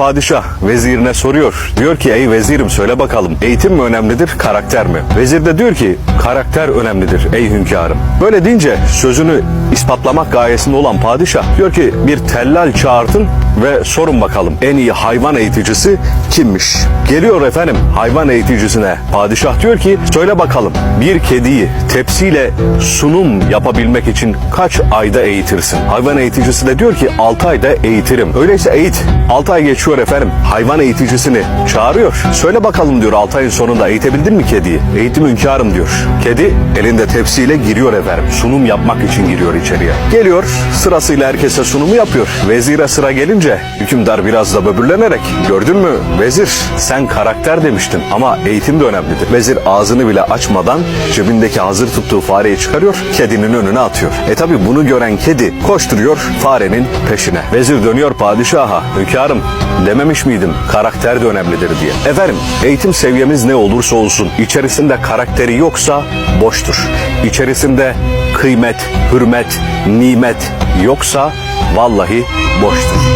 padişah vezirine soruyor. Diyor ki ey vezirim söyle bakalım eğitim mi önemlidir karakter mi? Vezir de diyor ki karakter önemlidir ey hünkârım. Böyle deyince sözünü ispatlamak gayesinde olan padişah diyor ki bir tellal çağırtın ve sorun bakalım en iyi hayvan eğiticisi kimmiş? Geliyor efendim hayvan eğiticisine. Padişah diyor ki söyle bakalım bir kediyi tepsiyle sunum yapabilmek için kaç ayda eğitirsin? Hayvan eğiticisi de diyor ki 6 ayda eğitirim. Öyleyse eğit. 6 ay geçiyor efendim. Hayvan eğiticisini çağırıyor. Söyle bakalım diyor 6 ayın sonunda eğitebildin mi kediyi? Eğitim hünkârım diyor. Kedi elinde tepsiyle giriyor efendim. Sunum yapmak için giriyor içeriye. Geliyor sırasıyla herkese sunumu yapıyor. Vezire sıra gelince hükümdar biraz da böbürlenerek gördün mü vezir sen karakter demiştin ama eğitim de önemlidir. Vezir ağzını bile açmadan cebindeki hazır tuttuğu fareyi çıkarıyor kedinin önüne atıyor. E tabi bunu gören kedi koşturuyor farenin peşine. Vezir dönüyor padişaha hünkârım dememiş miydim karakter de önemlidir diye. Efendim eğitim seviyemiz ne olursa olsun içerisinde karakteri yoksa boştur. İçerisinde kıymet, hürmet, nimet yoksa vallahi boştur.